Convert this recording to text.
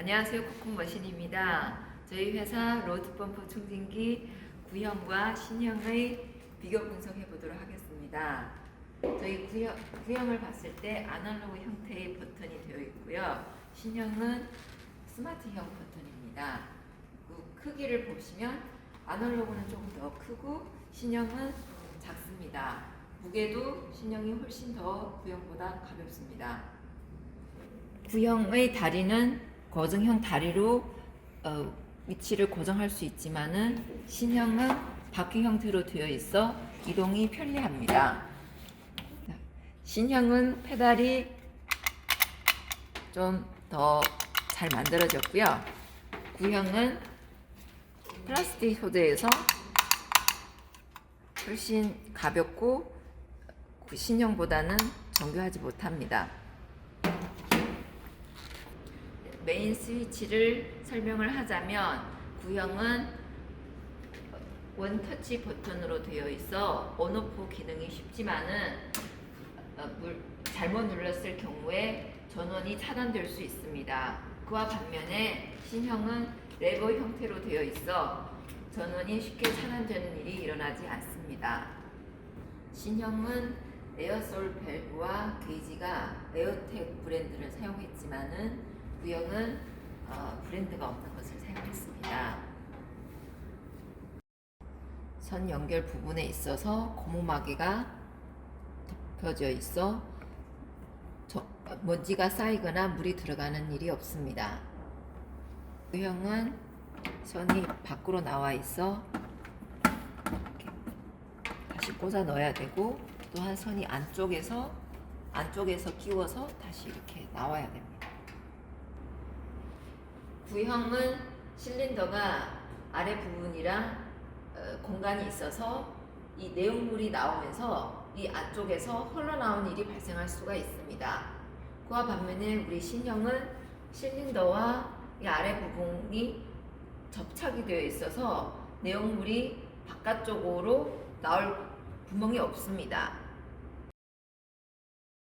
안녕하세요. 코쿤머신입니다. 저희 회사 로드펌프 충진기 구형과 신형의 비교 분석해 보도록 하겠습니다. 저희 구형, 구형을 봤을 때 아날로그 형태의 버튼이 되어 있고요. 신형은 스마트형 버튼입니다. 그 크기를 보시면 아날로그는 조금 더 크고 신형은 작습니다. 무게도 신형이 훨씬 더 구형보다 가볍습니다. 구형의 다리는 거증형 다리로 어, 위치를 고정할 수 있지만은 신형은 바퀴 형태로 되어 있어 이동이 편리합니다. 신형은 페달이 좀 더 잘 만들어졌고요. 구형은 플라스틱 소재에서 훨씬 가볍고 그 신형보다는 정교하지 못합니다. 메인 스위치를 설명을 하자면 구형은 원터치 버튼으로 되어 있어 온오프 기능이 쉽지만은 어, 물- 잘못 눌렀을 경우에 전원이 차단될 수 있습니다. 그와 반면에 신형은 레버 형태로 되어 있어 전원이 쉽게 차단되는 일이 일어나지 않습니다. 신형은 에어솔 밸브와 게이지가 에어텍 브랜드를 사용했지만은 구형은 어, 브랜드가 없는 것을 사용했습니다. 선 연결 부분에 있어서 고무마개가 덮여져 있어 저- 먼지가 쌓이거나 물이 들어가는 일이 없습니다. 구형은 선이 밖으로 나와 있어 다시 꽂아 넣어야 되고 또한 선이 안쪽에서 안쪽에서 끼워서 다시 이렇게 나와야 됩니다. 구형은 실린더가 아래 부분이랑 어, 공간이 있어서 이 내용물이 나오면서 이 안쪽에서 흘러나온 일이 발생할 수가 있습니다. 그와 반면에 우리 신형은 실린더와 이 아래 부분이 접착이 되어 있어서 내용물이 바깥쪽으로 나올 구멍이 없습니다.